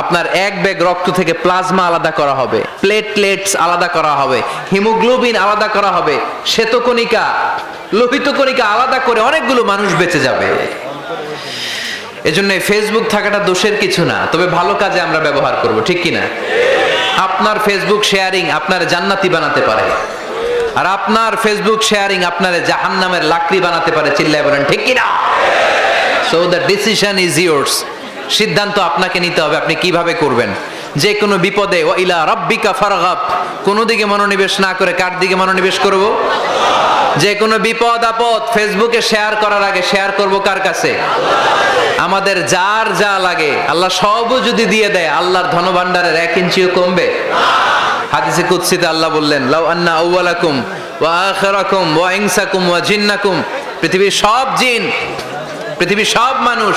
আপনার এক ব্যাগ রক্ত থেকে প্লাজমা আলাদা করা হবে, প্লেটলেটস আলাদা করা হবে, হিমোগ্লোবিন আলাদা করা হবে, শ্বেতকণিকা লোহিত কণিকা আলাদা করে অনেকগুলো মানুষ বেঁচে যাবে। এজন্য ফেসবুক থাকাটা দোষের কিছু না, তবে ভালো কাজে আমরা ব্যবহার করব, ঠিক কি না? আপনার ফেসবুক শেয়ারিং আপনার জান্নাতি বানাতে পারে। আর আপনার ফেসবুক শেয়ারিং আপনার জাহান্নামের লাকড়ি বানাতে পারে, চিল্লায় বলেন, ঠিক কি না? So the decision is yours সিদ্ধান্ত আপনাকে নিতে হবে, আপনি কীভাবে করবেন? যে কোনো বিপদে ও ইলা রব্বিকা ফারগাব। কোনো দিকে মনোনিবেশ না করে কার দিকে মনোনিবেশ করব? যে কোনো বিপদ, আপদ ফেসবুকে শেয়ার করার আগে শেয়ার করব কার কাছে? আমাদের যার যা লাগে, আল্লাহ সবও যদি দিয়ে দেয়, আল্লাহর ধনভাণ্ডারের এক ইঞ্চিও কমবে। হাদিসে কুৎসিতে আল্লাহ বললেন, লাউ আন্না আউয়ালাকুম ওয়া আখিরাকুম ওয়া ইনসাকুম ওয়া জিন্নাকুম। পৃথিবীর সব জিন, পৃথিবীর সব মানুষ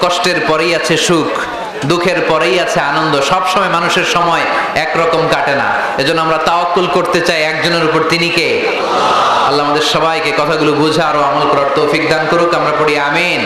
কষ্টের পরেই আছে সুখ, দুঃখের পরেই আছে আনন্দ। সব সময় মানুষের সময় একরকম কাটে না। এজন্য আমরা তাওয়াক্কুল করতে চাই একজনের উপর। তিনি কে? আল্লাহ আমাদের সবাইকে কথাগুলো বুঝা আরও আমল করার তৌফিক দান করুক। আমরা পড়ি আমিন।